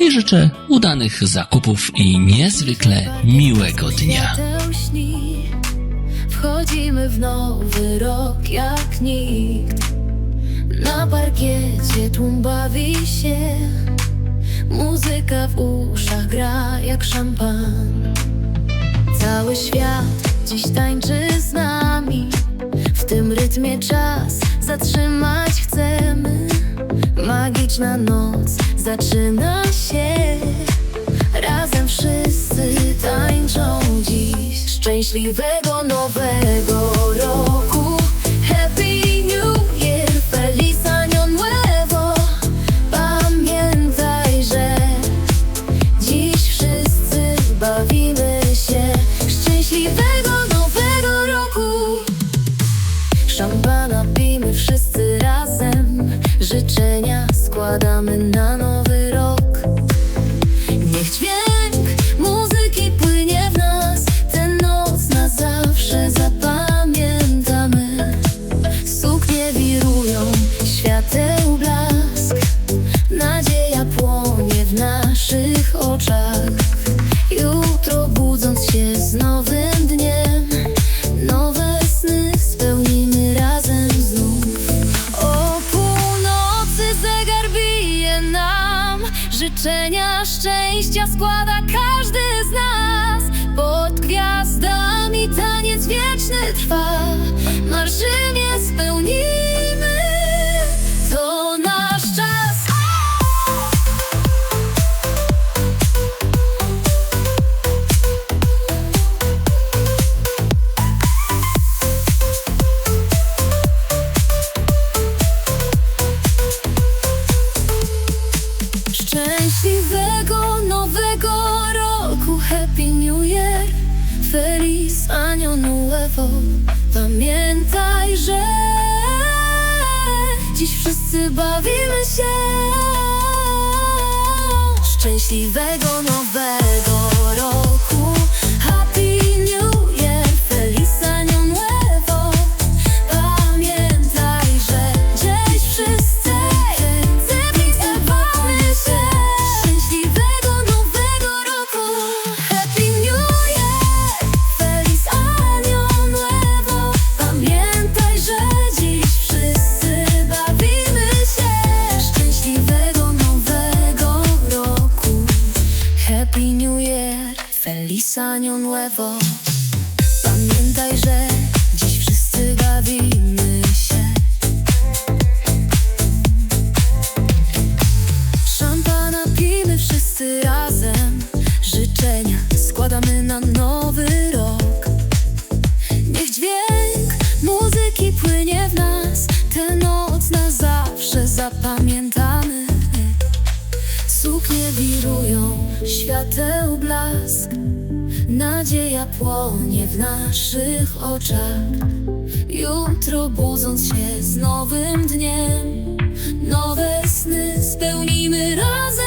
i życzę udanych zakupów i niezwykle miłego dnia. Wchodzimy w nowy rok jak nikt. Na parkiecie tłum bawi się. Muzyka w uszach gra jak szampan. Cały świat dziś tańczy z nami. W tym rytmie czas zatrzymać chcemy. Magiczna noc zaczyna się. Razem wszyscy tańczą dziś Szczęśliwego nowego składamy na nowy rok. Niech dźwięk muzyki płynie w nas Tę noc na zawsze zapamiętamy. Suknie wirują, świateł blask Nadzieja płonie w naszych oczach Szczęścia składa każdy z nas. Pod gwiazdami taniec wieczny trwa. Marzenie spełnimy Happy New Year Feliz Año Nuevo. Pamiętaj, że Dziś wszyscy bawimy się. Szczęśliwego nowego Año Nuevo Pamiętaj, że dziś wszyscy bawimy się. Szampana pijmy wszyscy razem. Życzenia składamy na nowy rok. Niech dźwięk muzyki płynie w nas. Tę noc na zawsze zapamiętamy. Suknie wirują, świateł blask Nadzieja płonie w naszych oczach. Jutro budząc się z nowym dniem Nowe sny spełnimy razem.